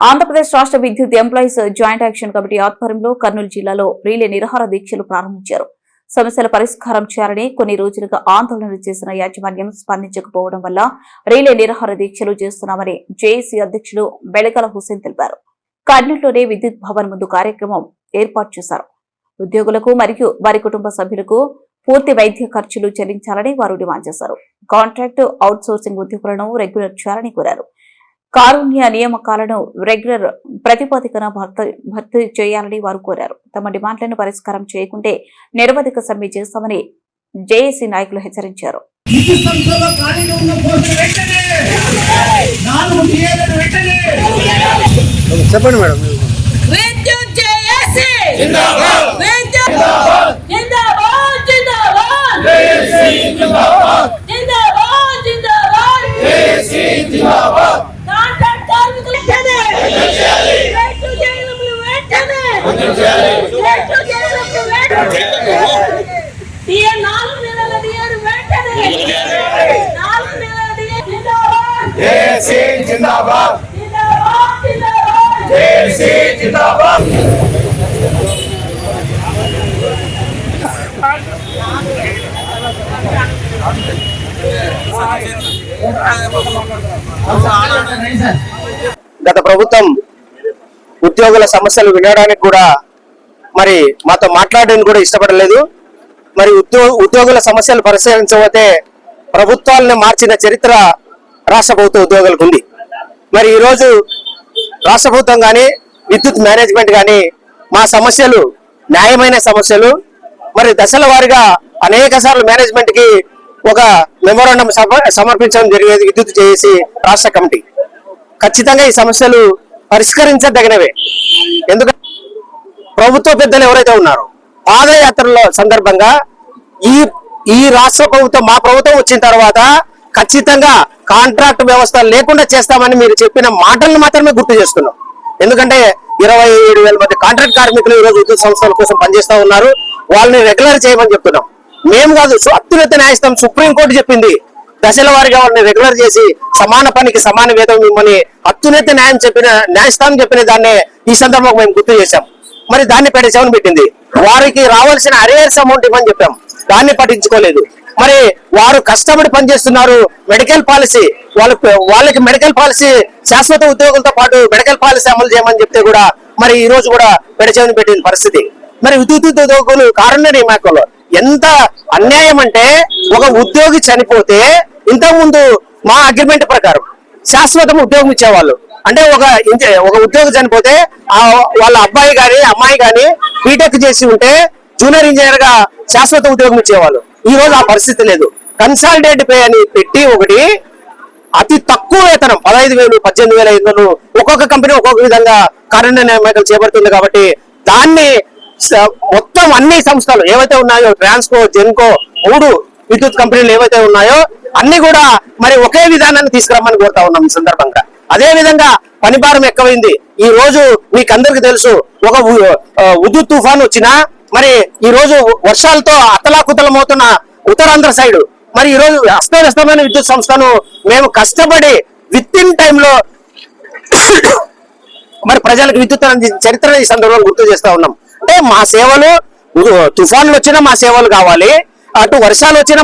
ఆంధ్రప్రదేశ్ రాష్ట్ర విద్యుత్ employees joint action committee ఆధ్వర్యంలో కర్నూలు జిల్లాలో రీలే నిరాహార దీక్షలు ప్రారంభించారు. సమస్యల పరిష్కారం చేయాలని కొన్ని రోజులుగా ఆందోళన చేసిన యాజమాన్యం స్పందించకపోవడం వల్ల రీలే నిరాహార దీక్షలు చేస్తున్నామని జేఏసీ అధ్యక్షులు బెళగల హుసేన్ తెలిపారు. కర్నూలులోనే విద్యుత్ భవన్ ముందు కార్యక్రమం ఏర్పాటు చేశారు. ఉద్యోగులకు మరియు వారి కుటుంబ సభ్యులకు పూర్తి వైద్య ఖర్చులు చెల్లించాలని వారు డిమాండ్ చేశారు. కాంట్రాక్ట్ అవుట్ సోర్సింగ్ ఉద్యోగులను రెగ్యులర్ చేయాలని కోరారు. కారుణ్య నియామకాలను రెగ్యులర్ ప్రతిపాదికన భర్తీ భర్తీ చేయాలని వారు కోరారు. తమ డిమాండ్లను పరిష్కారం చేయకుంటే నిరవధిక సమ్మె చేస్తామని జేఏసీ నాయకులు హెచ్చరించారు. విద్యుత్ సంస్థలో ఖాళీగా ఉన్న పోస్టులు వెంటనే నాలుగు టీఏలను వెంటనే చెప్పండి మేడం విద్యుత్ జేఏసీ జిందాబాద్ విద్యుత్ జిందాబాద్ జిందాబాద్ జేఏసీ జిందాబాద్ జిందాబాద్ జిందాబాద్ జేఏసీ జిందాబాద్ కాంట్రాక్ట్ కార్మికులు వెంటనే చేయాలి రైతు జైలులు వెంటనే చేయాలి రైతు జైలులు వెంటనే నాలుగు వెంటనే. నాలుగు జిందాబాద్. జిందాబాద్. గత ప్రభుత్వం ఉద్యోగుల సమస్యలు వినడానికి కూడా మరి మాతో మాట్లాడడానికి కూడా ఇష్టపడలేదు. మరి ఉద్యో ఉద్యోగుల సమస్యలు పరిశీలించబోతే ప్రభుత్వాలను మార్చిన చరిత్ర రాష్ట్ర ప్రభుత్వ ఉద్యోగులకు ఉంది. మరి ఈరోజు రాష్ట్ర ప్రభుత్వం కానీ విద్యుత్ మేనేజ్మెంట్ కానీ మా సమస్యలు న్యాయమైన సమస్యలు మరి దశల వారీగా అనేక సార్లు మేనేజ్మెంట్కి ఒక మెమోరాండం సమర్పించడం జరిగేది విద్యుత్ చేసి రాష్ట్ర కమిటీ. ఖచ్చితంగా ఈ సమస్యలు పరిష్కరించదగినవే. ఎందుకంటే ప్రభుత్వ పెద్దలు ఎవరైతే ఉన్నారో పాదయాత్రలో సందర్భంగా ఈ ఈ రాష్ట్ర ప్రభుత్వం మా ప్రభుత్వం వచ్చిన తర్వాత ఖచ్చితంగా కాంట్రాక్ట్ వ్యవస్థ లేకుండా చేస్తామని మీరు చెప్పిన మాటలను మాత్రమే గుర్తు చేస్తున్నాం. ఎందుకంటే ఇరవై ఏడు వేల మంది కాంట్రాక్ట్ కార్మికులు ఈ రోజు విద్యుత్ సంస్థల కోసం పనిచేస్తా ఉన్నారు. వాళ్ళని రెగ్యులర్ చేయమని చెప్తున్నాం. మేము కాదు అత్యున్నత న్యాయస్థానం సుప్రీంకోర్టు చెప్పింది దశల వారిగా వాళ్ళని రెగ్యులర్ చేసి సమాన పనికి సమాన వేదం ఇవ్వమని అత్యున్నత న్యాయం చెప్పిన న్యాయస్థానం చెప్పిన దాన్నే ఈ సందర్భంగా మేము గుర్తు చేశాం. మరి దాన్ని పెట్టేసామని పెట్టింది. వారికి రావాల్సిన అరేర్స్ అమౌంట్ ఇవ్వని చెప్పాం. దాన్ని పట్టించుకోలేదు. మరి వారు కష్టపడి పనిచేస్తున్నారు మెడికల్ పాలసీ వాళ్ళకి వాళ్ళకి మెడికల్ పాలసీ శాశ్వత ఉద్యోగులతో పాటు మెడికల్ పాలసీ అమలు చేయమని చెప్తే కూడా మరి ఈ రోజు కూడా పెడచేవని పెట్టిన పరిస్థితి. మరి విద్యుత్ ఉద్యోగులు కారుణ్య నియామకంలో ఎంత అన్యాయం అంటే ఒక ఉద్యోగి చనిపోతే ఇంతకుముందు మా అగ్రిమెంట్ ప్రకారం శాశ్వతం ఉద్యోగం ఇచ్చేవాళ్ళు. అంటే ఒక ఒక ఉద్యోగి చనిపోతే వాళ్ళ అబ్బాయి గాని అమ్మాయి గాని బీటెక్ చేసి ఉంటే జూనియర్ ఇంజనీర్గా శాశ్వత ఉద్యోగం ఇచ్చేవాళ్ళు. ఈ రోజు ఆ పరిస్థితి లేదు. కన్సాలిడేట్ పే అని పెట్టి ఒకటి అతి తక్కువ వేతనం పదహైదు వేలు పద్దెనిమిది వేల ఐదు వందలు ఒక్కొక్క కంపెనీ ఒక్కొక్క విధంగా కరెంట్ నియామకాలు చేపడుతుంది కాబట్టి దాన్ని మొత్తం అన్ని సంస్థలు ఏవైతే ఉన్నాయో ట్రాన్స్కో జెన్కో మూడు విద్యుత్ కంపెనీలు ఏవైతే ఉన్నాయో అన్ని కూడా మరి ఒకే విధానాన్ని తీసుకురమ్మని కోరుతా ఉన్నాం ఈ సందర్భంగా. అదే విధంగా పనిభారం ఎక్కువైంది. ఈ రోజు మీకు అందరికి తెలుసు ఒక ఉద్యుత్ తుఫాన్ వచ్చినా మరి ఈ రోజు వర్షాలతో అతలాకుతలమవుతున్న ఉత్తరాంధ్ర సైడ్ మరి ఈ రోజు అస్తవ్యస్తమైన విద్యుత్ సంస్థను మేము కష్టపడి విత్ ఇన్ టైంలో మరి ప్రజలకు విద్యుత్ చరిత్ర ఈ సందర్భంగా గుర్తు చేస్తా ఉన్నాం. అంటే మా సేవలు తుఫాన్లు వచ్చినా మా సేవలు కావాలి అటు వర్షాలు వచ్చినా